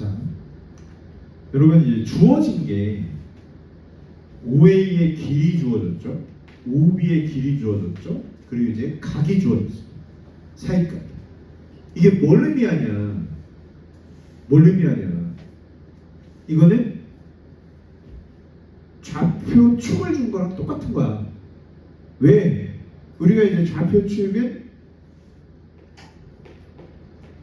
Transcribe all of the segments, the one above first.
자, 여러분 이제 주어진 게 OA의 길이 주어졌죠. OB의 길이 주어졌죠. 그리고 이제 각이 주어졌어요. 사이각. 이게 뭘 의미하냐? 뭘 의미하냐? 이거는 좌표 축을 준 거랑 똑같은 거야. 왜? 우리가 이제 좌표축은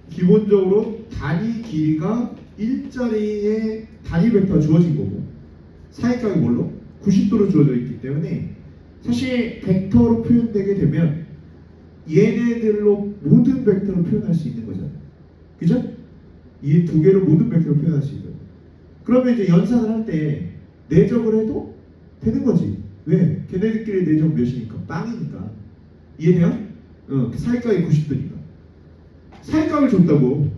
기본적으로 단위 길이가 일자리의 단위 벡터가 주어진 거고 사이각이 뭘로? 90도로 주어져 있기 때문에 사실 벡터로 표현되게 되면 얘네들로 모든 벡터로 표현할 수 있는 거잖아요. 그죠? 이 두 개로 모든 벡터로 표현할 수 있는 그러면 이제 연산을 할 때 내적을 해도 되는 거지. 왜? 걔네들끼리 내적 몇이니까? 빵이니까. 이해돼요? 어, 사이각이 90도니까. 사이각을 줬다고.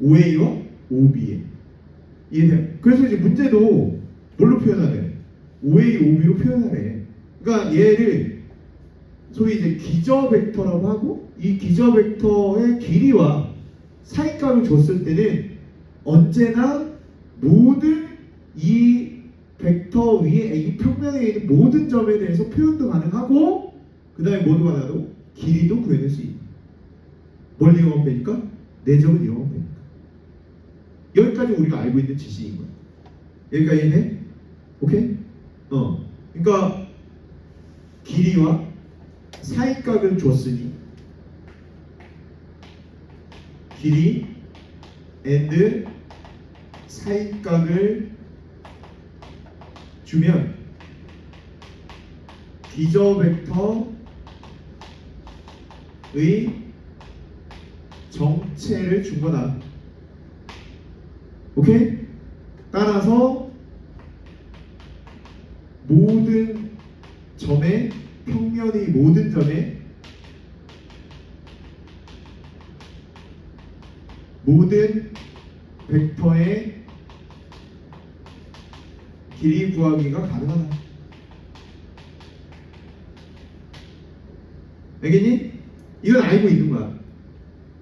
OA와 OB에. 이해돼요? 그래서 이제 문제도 뭘로 표현하래? OA, OB로 표현하래. 그러니까 얘를 소위 이제 기저 벡터라고 하고 이 기저 벡터의 길이와 사이값을 줬을 때는 언제나 모든 이 벡터 위에 이 평면에 있는 모든 점에 대해서 표현도 가능하고 그 다음에 뭐도 가능하고 길이도 구해낼 수 있다. 뭘 이용하면 되니까? 내적을 이용하면 되니까. 여기까지 우리가 알고 있는 지식인 거야. 여기까지 네 오케이? 어. 그러니까 길이와 사이각을 줬으니 길이 and 사이각을 주면 기저 벡터의 정체를 준 거다. 오케이? 따라서 모든 점에 평면의 모든 점에 모든 벡터의 길이 구하기가 가능하다. 알겠니? 이건 알고 있는 거야.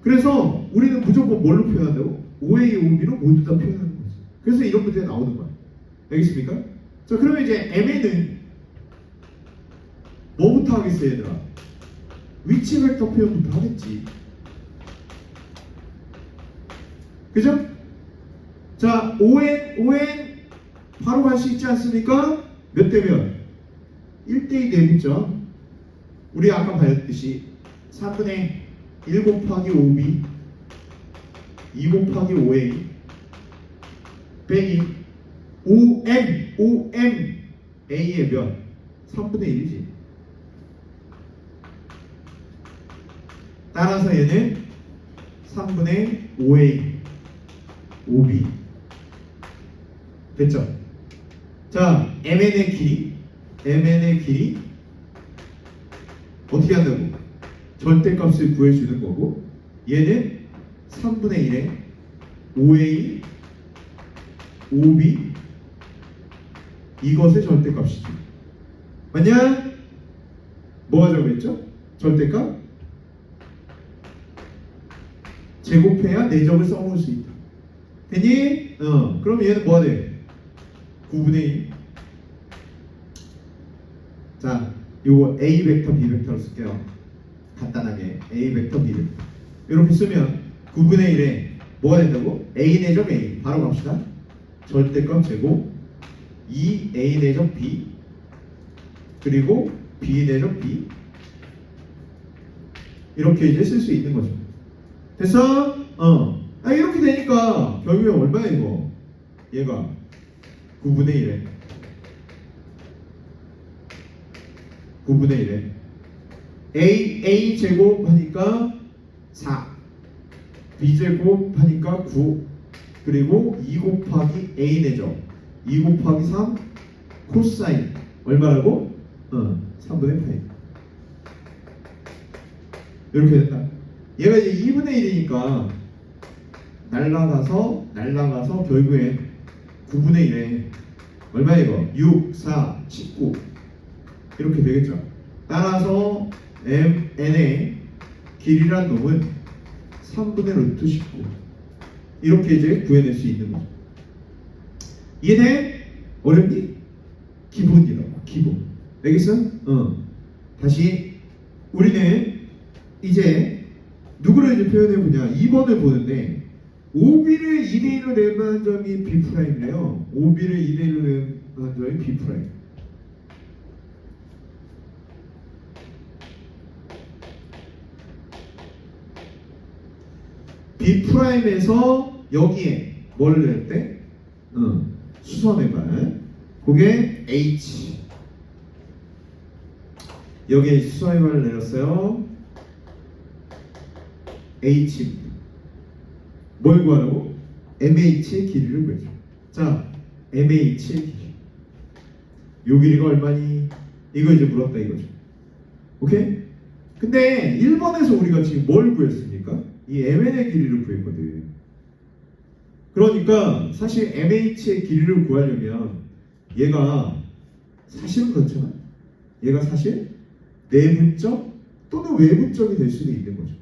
그래서 우리는 무조건 뭘로 표현한다고? OA, OB로 모두 다 표현하는 거지. 그래서 이런 문제가 나오는 거야. 알겠습니까? 자, 그러면 이제 MN은 뭐부터 하겠어요, 얘들아? 위치 벡터 표현부터 하겠지. 그죠? 자, ON, ON 바로 갈 수 있지 않습니까? 몇대 몇? 1대2 되겠죠? 우리 아까 배웠듯이 3분의 1 곱하기 5b 2 곱하기 5a 빼기 5m 5m a의 몇? 3분의 1이지 따라서 얘는 3분의 5a 5b 됐죠? 자 mn의 길이 mn의 길이 어떻게 한다고? 절대값을 구해주는 거고 얘는 3분의 1에 5a 5b 이것의 절대값이죠. 맞냐? 뭐 하자고 했죠? 절대값? 제곱해야 내점을 써먹을 수 있다. 됐니? 어. 그럼 얘는 뭐가 돼? 9분의 1. 자, 요거 A 벡터, B 벡터로 쓸게요. 간단하게 A 벡터, B 벡터. 이렇게 쓰면 9분의 1에 뭐가 된다고? A 내점 A. 바로 갑시다. 절대값 제곱 2 A 내점 B 그리고 B 내점 B 이렇게 이제 쓸 수 있는 거죠. 됐어? 어. 아 이렇게 되니까 결국에 얼마야 이거? 얘가 9분의 1에 9분의 1에 a a 제곱 하니까 4 b 제곱 하니까 9 그리고 2 곱하기 a 내죠 2 곱하기 3 코사인 얼마라고? 어 3분의 8 이렇게 된다 얘가 이제 2분의 1이니까 날라가서 날라가서 결국엔 9분의 1에 얼마 이거? 6, 4, 19 이렇게 되겠죠. 따라서 m n의 길이란 놈은 3분의 루트 19 이렇게 이제 구해낼 수 있는 거죠. 이해돼? 어렵니? 기본이라고 기본. 알겠어? 어. 다시 우리는 이제 누구를 이제 표현해 보냐? 2번을 보는데 OB를 2대 1로 내면 점이 B 프라임이래요. OB를 2대 1로 내면 점이 B 프라임. B 프라임에서 여기에 뭐를 낼 때? 어, 수선의 발. 그게 H. 여기에 수선의 발을 내렸어요. H. 뭘 구하라고? MH의 길이를 구해줘. 자, MH의 길이. 요 길이가 얼마니? 이거 이제 물었다 이거죠. 오케이? 근데 1번에서 우리가 지금 뭘 구했습니까? 이 MN의 길이를 구했거든. 그러니까 사실 MH의 길이를 구하려면 얘가 사실은 그렇잖아. 얘가 사실 내분적 또는 외분적이 될 수도 있는 거죠.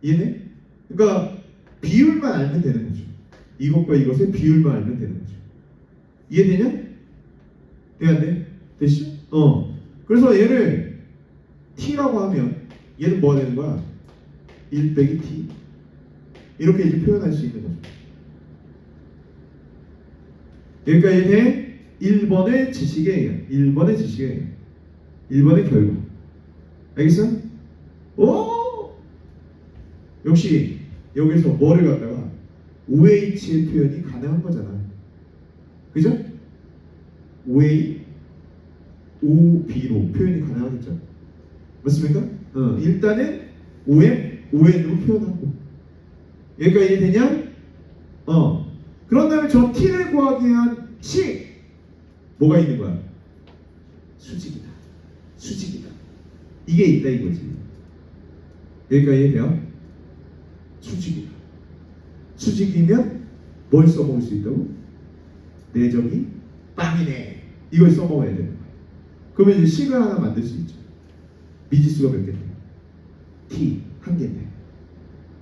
이해돼? 그러니까 비율만 알면 되는 거죠. 이것과 이것의 비율만 알면 되는 거죠. 이해되냐? 돼, 안 돼? 됐어? 어. 그래서 얘를 t라고 하면 얘는 뭐가 되는 거야? 1 빼기 t. 이렇게 이제 표현할 수 있는 거죠. 여기까지 돼? 1번의 지식이에요. 1번의 지식이에요. 1번의 결과. 알겠어? 오! 역시 여기서 뭐를 갖다가 OH의 표현이 가능한 거잖아. 그죠? OA, OB로 표현이 가능하겠죠. 맞습니까? 어, 일단은 OM, ON으로 표현하고. 여기가 이해되냐? 어. 그런 다음에 저 T를 구하기 위한 식. 뭐가 있는 거야? 수직이다. 수직이다. 이게 있다 이거지. 여기까지 이해돼요? 수직이다. 수직이면 뭘 써먹을 수 있다고? 내적이 빵이네. 이걸 써먹어야 되는 거야. 그러면 이제 식을 하나 만들 수 있죠. 미지수가 몇 개인데? T 한 개인데.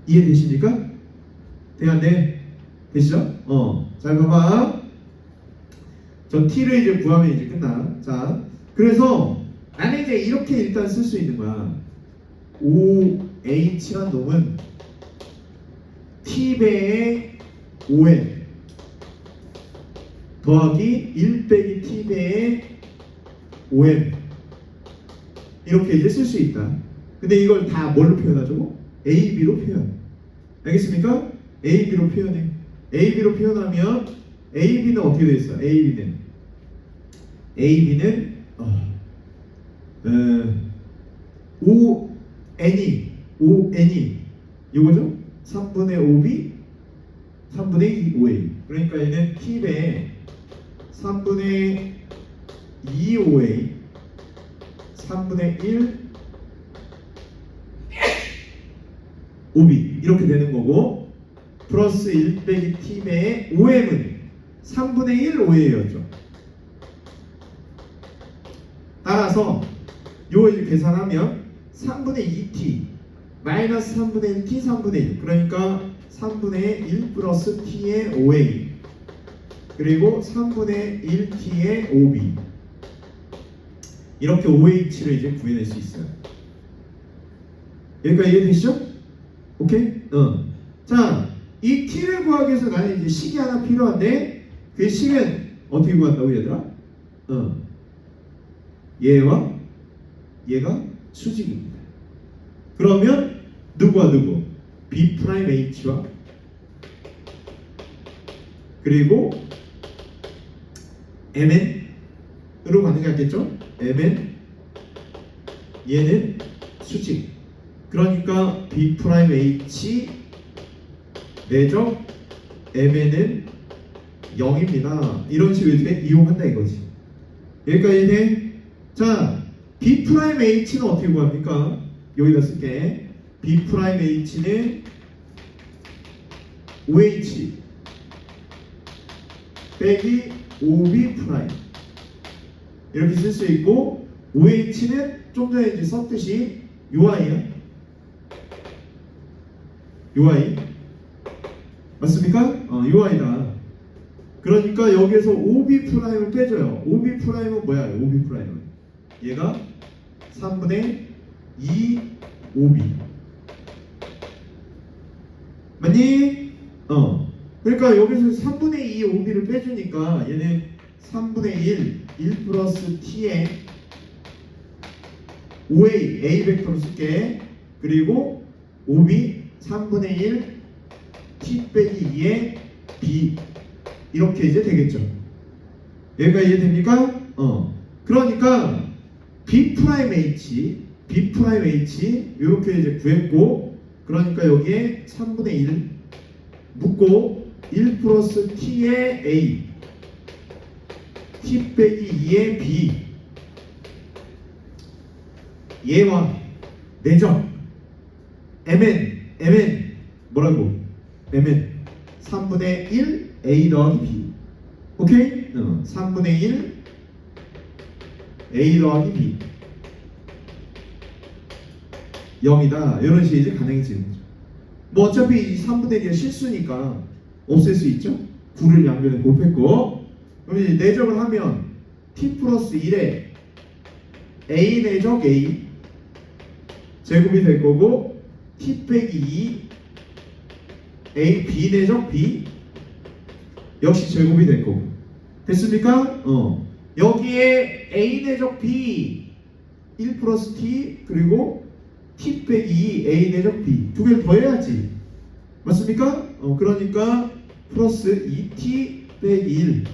이해되십니까? 돼야 돼? 되시죠? 어. 자, 봐봐. 저 T를 이제 구하면 이제 끝나. 자, 그래서 나는 이제 이렇게 일단 쓸 수 있는 거야. OH란 놈은 T배의 ON 더하기 1 빼기 T배의 OM 이렇게 이제 쓸 수 있다. 근데 이걸 다 뭘로 표현하죠? A, B로 표현. 알겠습니까? A, B로 표현해. A, B로 표현하면 A, B는 어떻게 돼 있어? A, B는 A, B는 어, 어, O, N이 O, N이 이거죠? 3분의 5B 3분의 2OA 그러니까 얘는 T배 3분의 2OA 3분의 1 5B 이렇게 되는 거고 플러스 1 빼기 T배의 OM은 3분의 1 OA였죠 따라서 요 이제 계산하면 3분의 2T 마이너스 3분의 1T 3분의 1 그러니까 3분의 1 플러스 T의 OA 그리고 3분의 1T의 OB 이렇게 OH를 이제 구해낼 수 있어요 여기까지 이해되시죠? 오케이? 어. 자, 이 T를 구하기 위해서 나는 이제 식이 하나 필요한데 그 식은 어떻게 구한다고 얘들아? 어. 얘와 얘가 수직입니다. 그러면 누구와 누구? B 프라임 H와 그리고 MN으로 가는 게 낫겠죠? MN 얘는 수직. 그러니까 B 내적 MN은 0입니다. 이런 식으로 이렇게 이용한다 이거지. 여기까지 돼? 자, B 프라임 H는 어떻게 구합니까? 여기다 쓸게. B 프라임 H는 OH 빼기 OB 프라임 이렇게 쓸 수 있고 OH는 좀 전에 썼듯이 UI야. UI? 어, UI다. 그러니까 여기에서 OB 프라임을 빼줘요. OB 프라임은 뭐야? OB 프라임은 얘가 3분의 2 OB 맞니? 어. 그러니까 여기서 3분의 2 OB를 빼주니까 얘는 3분의 1, 1 플러스 T에 5A, A 벡터로 쓸게. 그리고 OB 3분의 1, T 빼기 2에 B. 이렇게 이제 되겠죠. 얘가 이해됩니까? 어. 그러니까 B 프라임 H, B 프라임 H 이렇게 이제 구했고, 그러니까 여기에 3분의 1 묶고 1 플러스 T의 A, T 빼기 2의 B. 얘와 내적 mn mn 뭐라고 mn 3분의 1 a 더하기 b. 오케이? 어, 3분의 1 a 더하기 b. 0이다. 이런 식이 이제 가능해지는 거죠. 뭐 어차피 이 3분의 1이 실수니까 없앨 수 있죠? 9를 양면에 곱했고. 그럼 이제 내적을 하면 t 플러스 1에 a 내적 a 제곱이 될 거고 t 빼기 2 a b 내적 b? 역시 제곱이 될 거고. 됐습니까? 어. 여기에 a 내적 b. 1 플러스 t 그리고 t 빼기 2 a 내적 b. 두 개를 더해야지. 맞습니까? 어 그러니까 플러스 2t 빼기 1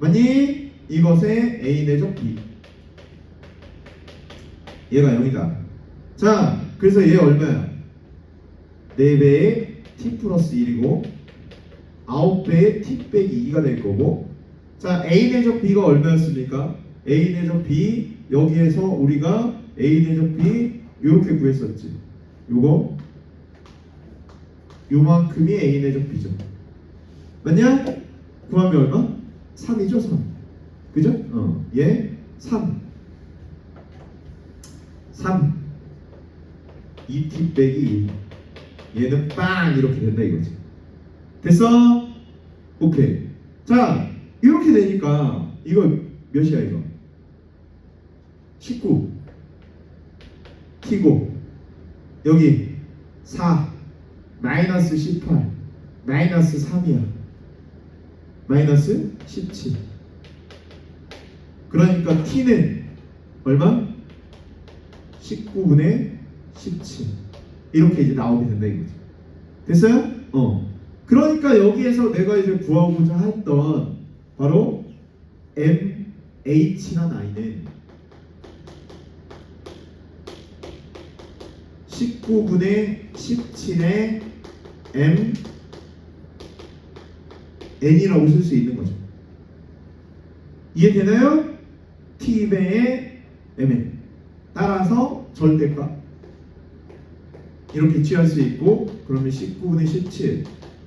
맞니? 이것의 a 내적 b. 얘가 0이다. 자, 그래서 얘 얼마야? 4배의 t 플러스 1이고 9배의 t 빼기 2가 될 거고 자, a 내적 b가 얼마였습니까? a 내적 b 여기에서 우리가 a 내적 b 이렇게 구했었지 요거 요만큼이 a 내적 b죠 맞냐? 구하면 얼마? 3이죠 3 그죠? 어, 얘 3 3 2t 빼기 1 얘는 빵 이렇게 된다 이거지. 됐어? 오케이. 자 이렇게 되니까 이거 몇이야 이거? 19 t고. 여기 4 마이너스 18 마이너스 3이야. 마이너스 17 그러니까 t는 얼마? 19분의 17 이렇게 이제 나오게 된다 이거죠. 됐어요? 어. 그러니까 여기에서 내가 이제 구하고자 했던 바로 M H란 아이는 19분의 17의 M N이라고 쓸 수 있는 거죠. 이해되나요? T배의 MN 따라서 절대값 이렇게 취할 수 있고 그러면 19분의 17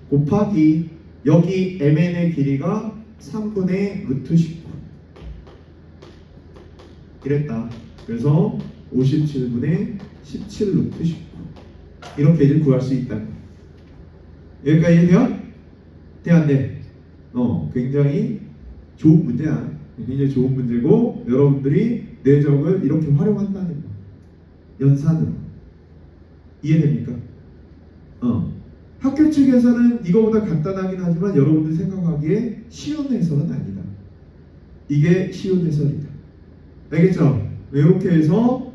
곱하기 여기 mn의 길이가 3분의 루트 19 이랬다. 그래서 57분의 17 루트 19 이렇게 이제 구할 수 있다. 여기까지 이해돼요? 돼안 돼? 어 굉장히 좋은 문제야. 굉장히 좋은 문제고 여러분들이 내적을 이렇게 활용한다는 거. 연산으로 이해됩니까? 어. 학교 측에서는 이거보다 간단하긴 하지만 여러분들 생각하기에 쉬운 해설은 아니다. 이게 쉬운 해설이다. 알겠죠? 이렇게 해서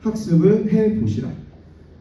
학습을 해 보시라.